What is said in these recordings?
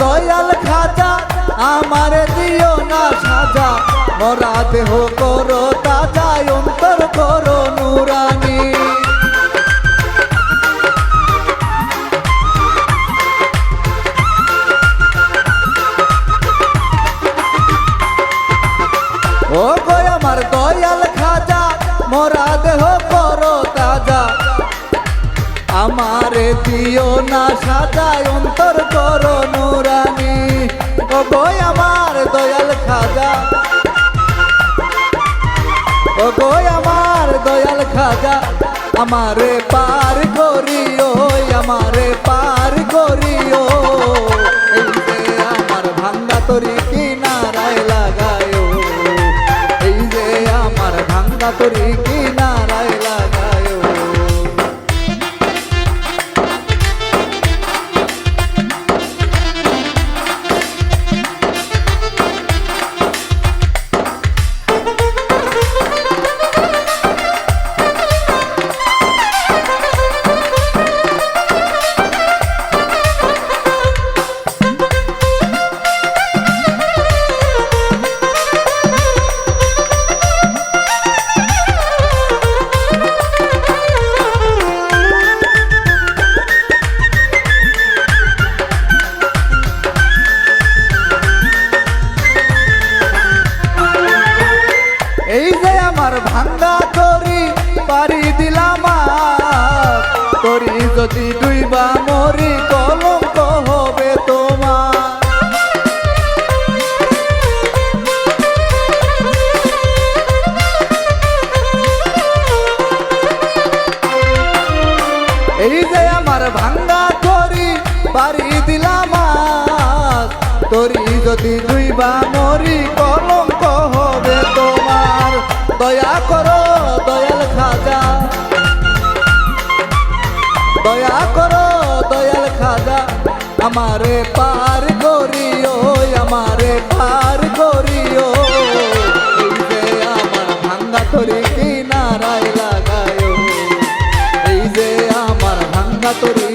দয়াল খাজা, আমারে দিও না সাজা। মরা দেহ করো তাজা, অন্তর করো নুরানি। ও গো আমার দয়াল খাজা মরা দেহ করো তাজা। আমারে দিও না সাজায় অন্তর আমারে পার করিও, আমারে পার করিও। এই যে আমার ভাঙ্গা তরি কিনারায় লাগায়ো এই যে আমার ভাঙ্গা তরি কিনারায় তরি যদি দুইবা মরি কলঙ্ক হবে তোমার। এই যে আমার ভাঙ্গা তরি পারি দিলাম। তরি যদি দুইবা মরি কলঙ্ক হবে তোমার। দয়া করো দয়াল খাজা দয়া করো, দয়াল খাজা। আমারে পার করিও, আমারে পার যে আমার ভাঙ্গা তরি কিনারায় লাগায় এই যে আমার ভাঙ্গা তরি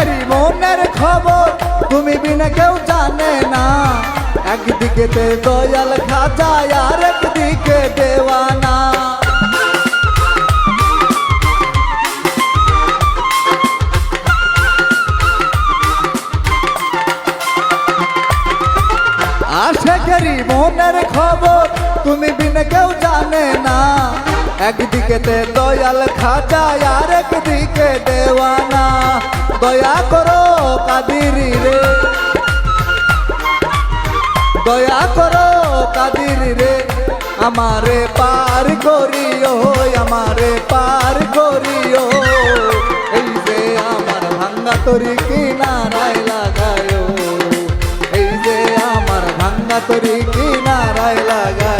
আশেকেরই মনের খবর, তুমি বিনা কেউ জানে না। একদিকে তে দয়াল খাজা, আর একদিকে দেওয়ানা। আশ আশেকেরই মনের খবর, তুমি বিনে কেউ জানে একদিকেতে দয়াল খাজা আর একদিকে দেওয়ানা। দয়া করো কাদিরি রে। দয়া করো কাদির রে। আমারে পার করিও, আমারে পার করিও। এই যে আমার ভাঙ্গা তরি কিনারায় লাগায়ো। এই যে আমার ভাঙ্গা তরি কিনারায় লাগায়ো।